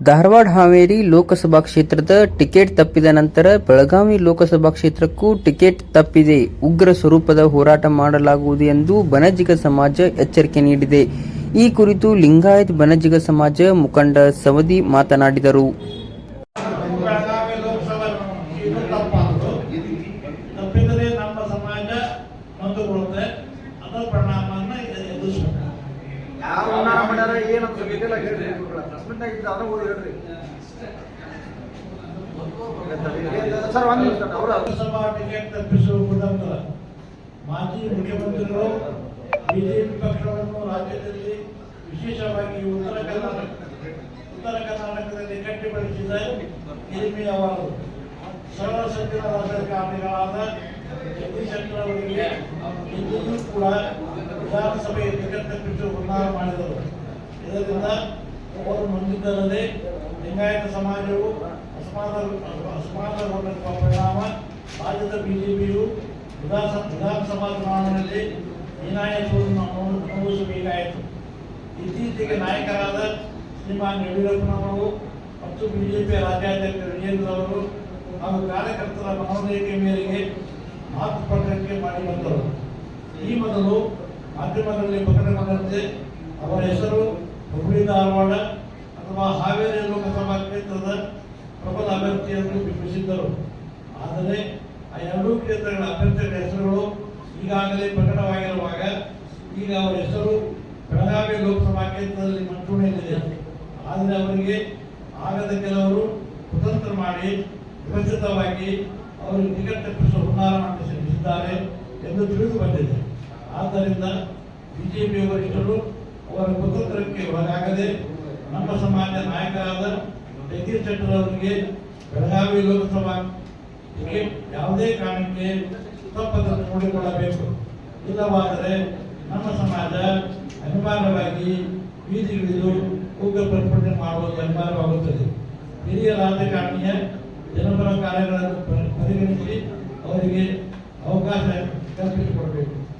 ಧಾರವಾಡ ಹಾವೇರಿ ಲೋಕಸಭಾ ಕ್ಷೇತ್ರದ ಟಿಕೆಟ್ ತಪ್ಪಿದ ನಂತರ ಬೆಳಗಾವಿ ಲೋಕಸಭಾ ಕ್ಷೇತ್ರಕ್ಕೂ ಟಿಕೆಟ್ ತಪ್ಪಿದೆ. ಉಗ್ರ ಸ್ವರೂಪದ ಹೋರಾಟ ಮಾಡಲಾಗುವುದು ಎಂದು ಬನಜಿಗ ಸಮಾಜ ಎಚ್ಚರಿಕೆ ನೀಡಿದೆ. ಈ ಕುರಿತು ಲಿಂಗಾಯತ್ ಬನಜಿಗ ಸಮಾಜ ಮುಖಂಡ ಸವದಿ ಮಾತನಾಡಿದರು. ಯಾವ ಮಾಡ್ಯಾರ ಏನಂತ ಡೀಟೇಲ್ ಆಗಿ ಹೇಳ್ರಿ ಪ್ರೆಸ್ಮೆಂಟ್ ಆಗಿದ್ದು ಅದನ್ನ ಓದಿ ಹೇಳ್ರಿ. ಸರ್, ಒಂದು ಅವರು ಲೋಕಸಭಾ ಟಿಕೆಟ್ ತಪ್ಪಿಸುವ ಮುಖಾಂತರ ಮಾಜಿ ಮುಖ್ಯಮಂತ್ರಿಗಳು, ಬಿಜೆಪಿ ಪಕ್ಷವನ್ನು ರಾಜ್ಯದಲ್ಲಿ ವಿಶೇಷವಾಗಿ ಉತ್ತರ ಕರ್ನಾಟಕ, ಉತ್ತರ ಕರ್ನಾಟಕದಲ್ಲಿ ಕಟ್ಟಿಪಡಿಸಿದ ಹಿರಿಮೆ ಅವರು ಸರ್ವ ಸಜ್ಜನ ರಾಜಕಾರಣಿಗಳಾದ ಜಗದೀಶ್ ಶೆಟ್ಟರ್ ಅವರಿಗೆ ಇಂದಿಗೂ ಕೂಡ ವಿಧಾನಸಭೆಯ ಟಿಕೆಟ್ ತಪ್ಪಿಸುವ ಹುನ್ನಾರ ಮಾಡಿದರು. ಇದರಿಂದ ಅವರು ನೊಂದಿದ್ದಲ್ಲದೆ ಲಿಂಗಾಯತ ಸಮಾಜವು ಅಸಮಾಧಾನ ಅಸಮಾಧಾನಗೊಂಡಿರುವ ಪರಿಣಾಮ ರಾಜ್ಯದ ಬಿಜೆಪಿಯು ವಿಧಾನಸಭಾ ವಿಧಾನಸಭಾ ಚುನಾವಣೆಯಲ್ಲಿ ಹೀನಾಯತ್ವವನ್ನು ಅನು- ಅನುಭವಿಸಬೇಕಾಯಿತು. ಇತ್ತೀಚೆಗೆ ನಾಯಕರಾದ ಶ್ರೀಮಾನ್ ಯಡಿಯೂರಪ್ಪನವರು ಮತ್ತು ಪಿಯ ರಾಜ್ಯಾಧ್ಯಕ್ಷ ವಿಜೇಂದ್ರ ಅವರು ಹಾಗೂ ಕಾರ್ಯಕರ್ತರ ಮನೋನಯಿಕೆ ಮೇರೆಗೆ ಮಾತು ಪ್ರಕಟಣೆ ಮಾಡಿ ಬಂದರು. ಈ ಮೊದಲು ಮಾಧ್ಯಮಗಳಲ್ಲಿ ಪ್ರಕಟಗೊಂಡಂತೆ ಅವರ ಹೆಸರು ಹುಬ್ಬಳ್ಳಿ ಧಾರವಾಡ ಅಥವಾ ಹಾವೇರಿ ಲೋಕಸಭಾ ಕ್ಷೇತ್ರದ ಪ್ರಬಲ ಅಭ್ಯರ್ಥಿಯನ್ನು ಬಿಂಬಿಸಿದ್ದರು ಆದರೆ ಆ ಎರಡೂ ಕ್ಷೇತ್ರಗಳ ಅಭ್ಯರ್ಥಿಗಳ ಹೆಸರುಗಳು ಈಗಾಗಲೇ ಪ್ರಕಟವಾಗಿರುವಾಗ ಈಗ ಅವರ ಹೆಸರು ಬೆಳಗಾವಿ ಲೋಕಸಭಾ ಕ್ಷೇತ್ರದಲ್ಲಿ ಮಂಚೂಣಿಯಲ್ಲಿದೆ ಆದರೆ ಅವರಿಗೆ ಆಗದ ಕೆಲವರು ಕುತಂತ್ರ ಮಾಡಿ ವ್ಯವಸ್ಥಿತವಾಗಿ ಅವರು ಟಿಕೆಟ್ ತಪ್ಪಿಸುವ ಹುನ್ನಾರ ಎಂದು ತಿಳಿದು ಬಂದಿದೆ. ಆದ್ದರಿಂದ ಬಿಜೆಪಿ ವರಿಷ್ಠರು ಅವರ ಕುತಂತ್ರಕ್ಕೆ ಒಳಗಾಗದೆ ನಮ್ಮ ಸಮಾಜ ನಾಯಕರಾದ ಜಗದೀಶ್ ಶೆಟ್ಟರ್ ಅವರಿಗೆ ಬೆಳಗಾವಿ ಲೋಕಸಭಾ ಯಾವುದೇ ಕಾರಣಕ್ಕೆ ತಪ್ಪದನ್ನು ನೋಡಿಕೊಳ್ಳಬೇಕು. ಇಲ್ಲವಾದರೆ ನಮ್ಮ ಸಮಾಜ ಅನಿವಾರ್ಯವಾಗಿ ಬೀದಿಗಿಳಿದು ಉಗ್ರ ಪ್ರತಿಭಟನೆ ಮಾಡುವುದು ಅನಿವಾರ್ಯವಾಗುತ್ತದೆ. ಹಿರಿಯ ರಾಜಕಾರಣಿಯ ಜನಪರ ಕಾರ್ಯಗಳನ್ನು ಪರಿ- ಪರಿಗಣಿಸಿ ಅವರಿಗೆ ಅವಕಾಶ ಕಲ್ಪಿಸಿಕೊಡಬೇಕು.